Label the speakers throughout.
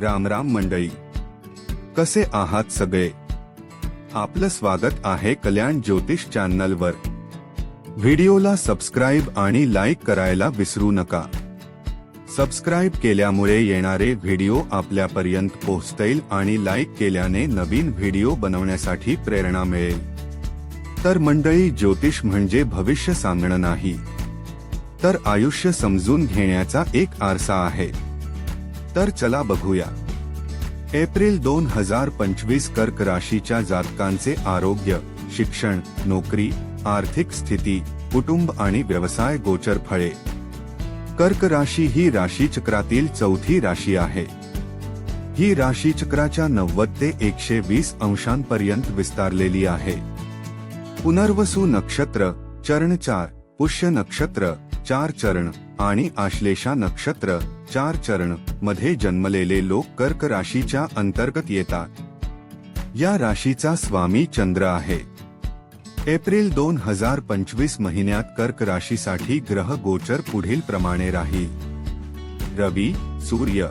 Speaker 1: राम राम मंडळी. कसे आहात सगळे? आपलं स्वागत आहे कल्याण ज्योतिष चॅनलवर. व्हिडिओला सबस्क्राईब आणि लाईक करायला विसरू नका. सबस्क्राईब केल्यामुळे येणारे व्हिडिओ आपल्यापर्यंत पोहोचतील आणि लाईक केल्याने नवीन व्हिडिओ बनवण्यासाठी प्रेरणा मिळेल. तर मंडळी ज्योतिष म्हणजे भविष्य सांगणं नाही. तर आयुष्य समजून घेण्याचा एक आरसा आहे. तर चला बघूया. एप्रिल दोन हजार पंचवीस कर्क राशीच्या जातकांचे आरोग्य शिक्षण नोकरी आर्थिक स्थिती कुटुंब आणि व्यवसाय गोचर फळे. कर्क राशी ही राशीचक्रातील चौथी राशी आहे. ही राशीचक्राच्या नव्वद ते एकशे वीस अंशांपर्यंत विस्तारलेली आहे. पुनर्वसू नक्षत्र चरण चार पुष्य नक्षत्र चार चरण आणि आश्लेषा नक्षत्र चार चरणमध्ये जन्मलेले लोक कर्क राशीच्या अंतर्गत येतात. या राशीचा स्वामी चंद्र आहे. एप्रिल दोन हजार पंचवीस महिन्यात कर्क राशीसाठी ग्रह गोचर पुढील प्रमाणे राहील. रवी सूर्य.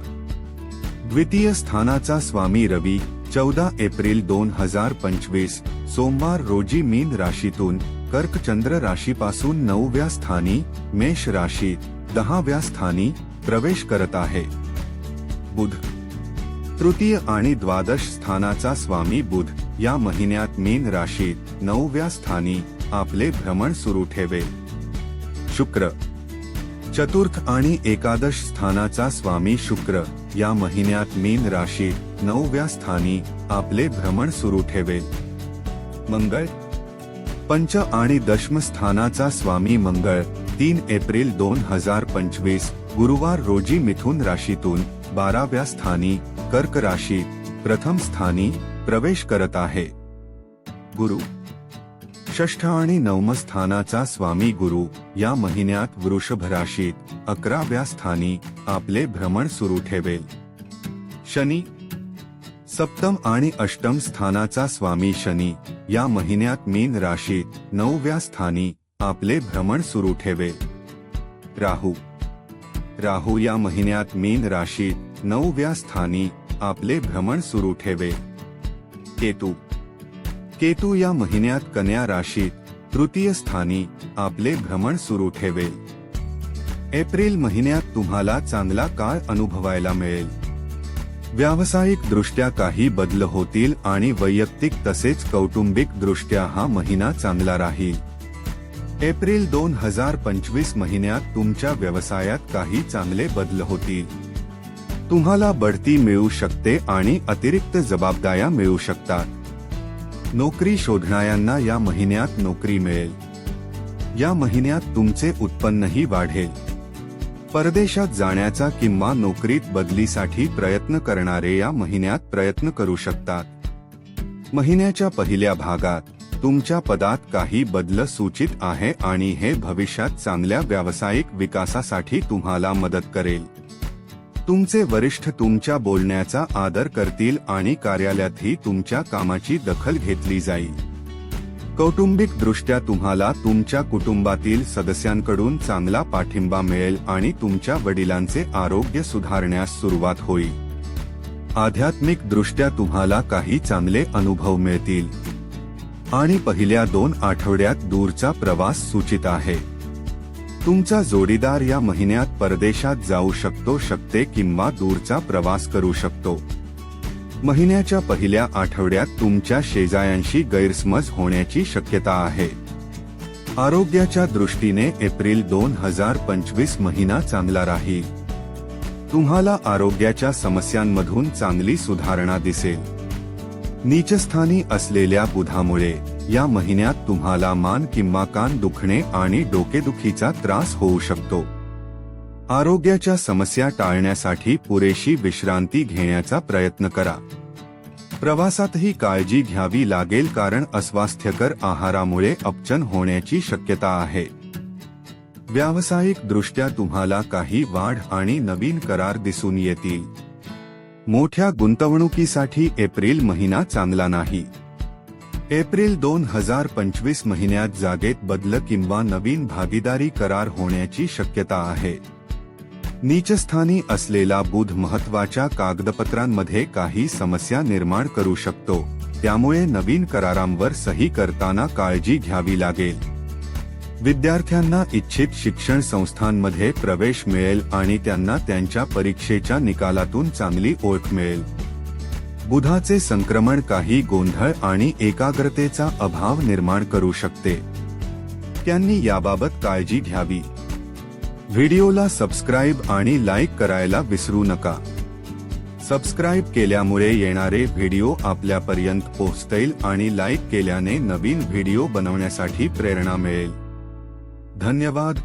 Speaker 1: द्वितीय स्थानाचा स्वामी रवी चौदा एप्रिल दोन हजार पंचवीस सोमवार रोजी मीन राशीतून कर्कचंद्र राशीपासून नवव्या स्थानी मेष राशीत दहाव्या स्थानी प्रवेश करत आहे. बुध. तृतीय आणि द्वादश स्थानाचा स्वामी बुध. या महिन्यात मीन राशीत नवव्या स्थानी आपले भ्रमण सुरू ठेवे. शुक्र. चतुर्थ आणि एकादश स्थानाचा स्वामी शुक्र. या महिन्यात मीन राशीत नवव्या स्थानी आपले भ्रमण सुरू ठेवे. मंगळ. पंच आणि दशम स्थानाचा स्वामी मंगळ तीन एप्रिल दोन हजार पंचवीस गुरुवार रोजी मिथुन राशीतून बाराव्या स्थानी कर्क राशीत प्रथम स्थानी प्रवेश करत आहे. गुरु षष्ठ आणि नवम स्थानाचा स्वामी गुरु या महिन्यात वृषभ राशीत अकराव्या स्थानी आपले भ्रमण सुरू ठेवेल. शनी सप्तम आणि अष्टम स्थानाचा स्वामी शनी या महिन्यात मीन राशीत नवव्या स्थानी आपले भ्रमण सुरू ठेवेल. राहू राहू या महिन्यात मीन राशीत नवव्या स्थानी आपले भ्रमण सुरू ठेवे. केतू. केतू या महिन्यात कन्या राशीत तृतीय स्थानी आपले भ्रमण सुरू ठेवेल एप्रिल महिन्यात तुम्हाला चांगला काळ अनुभवायला मिळेल. व्यावसायिक दृष्ट्या काही बदल होतील आणि वैयक्तिक तसेच कौटुंबिक दृष्ट्या हा महिना चांगला राहील. एप्रिल दोन हजार पंचवीस महिन्यात तुमच्या व्यवसायात काही चांगले बदल होतील. तुम्हाला बढती मिळू शकते आणि अतिरिक्त जबाबदाऱ्या मिळू शकतात. नोकरी शोधणाऱ्यांना या महिन्यात नोकरी मिळेल. या महिन्यात तुमचे उत्पन्नही वाढेल. परदेशात जाण्याचा किंवा नोकरीत बदलीसाठी प्रयत्न करणारे या महिन्यात प्रयत्न करू शकतात. महिन्याच्या पहिल्या भागात तुमच्या पदात काही बदल सूचित आहे आणि हे भविष्यात चांगल्या व्यावसायिक विकासासाठी तुम्हाला मदत करेल. तुमचे वरिष्ठ तुमच्या बोलण्याचा आदर करतील आणि कार्यालयातही तुमच्या कामाची दखल घेतली जाईल. कौटुंबिक दृष्ट्या तुम्हाला तुमच्या कुटुंबातील सदस्यांकडून चांगला पाठिंबा मिळेल आणि तुमच्या वडिलांचे आरोग्य सुधारण्यास सुरुवात होईल. आध्यात्मिक दृष्ट्या तुम्हाला काही चांगले अनुभव मिळतील. आणि पहिल्या दोन आठवड्यात दूरचा प्रवास सूचित आहे. तुमचा जोडीदार या महिन्यात परदेशात जाऊ शकतो शकते किंवा दूरचा प्रवास करू शकतो. महिन्याच्या पहिल्या आठवड्यात तुमच्या शेजाऱ्यांशी गैरसमज होण्याची शक्यता आहे. आरोग्याच्या दृष्टीने एप्रिल दोन हजार पंचवीस महिना चांगला राहील. तुम्हाला आरोग्याच्या समस्यांमधून चांगली सुधारणा दिसेल. नीचस्थानी असलेल्या बुधामुळे या महिन्यात तुम्हाला मान किंवा कान दुखणे आणि डोकेदुखीचा त्रास होऊ शकतो. आरोग्याच्या समस्या टाळण्यासाठी पुरेशी विश्रांती घेण्याचा प्रयत्न करा. प्रवासातही काळजी घ्यावी लागेल कारण अस्वास्थ्यकर आहारामुळे अपचन होण्याची शक्यता आहे. व्यावसायिक दृष्ट्या तुम्हाला काही वाढ आणि नवीन करार दिसून येतील. मोठ्या गुंतवणुकीसाठी एप्रिल महिना चांगला नाही. एप्रिल दोन हजार पंचवीस महिन्यात जागेत बदल किंवा नवीन भागीदारी करार होण्याची शक्यता आहे. नीचस्थानी असलेला बुध महत्त्वाच्या कागदपत्रांमध्ये काही समस्या निर्माण करू शकतो त्यामुळे नवीन करारांवर सही करताना काळजी घ्यावी लागेल. विद्यार्थ्यांना इच्छित शिक्षण संस्थांमध्ये प्रवेश मिळेल आणि त्यांना त्यांच्या परीक्षेच्या निकालातून चांगली ओळख मिळेल. बुधाचे संक्रमण काही गोंधळ आणि एकाग्रतेचा अभाव निर्माण करू शकते. त्यांनी याबाबत काळजी घ्यावी. व्हिडिओला सबस्क्राईब आणि लाईक करायला विसरू नका. सबस्क्राईब केल्यामुळे येणारे व्हिडिओ आपल्यापर्यंत पोहोचतील आणि लाईक केल्याने नवीन व्हिडिओ बनवण्यासाठी प्रेरणा मिळेल. धन्यवाद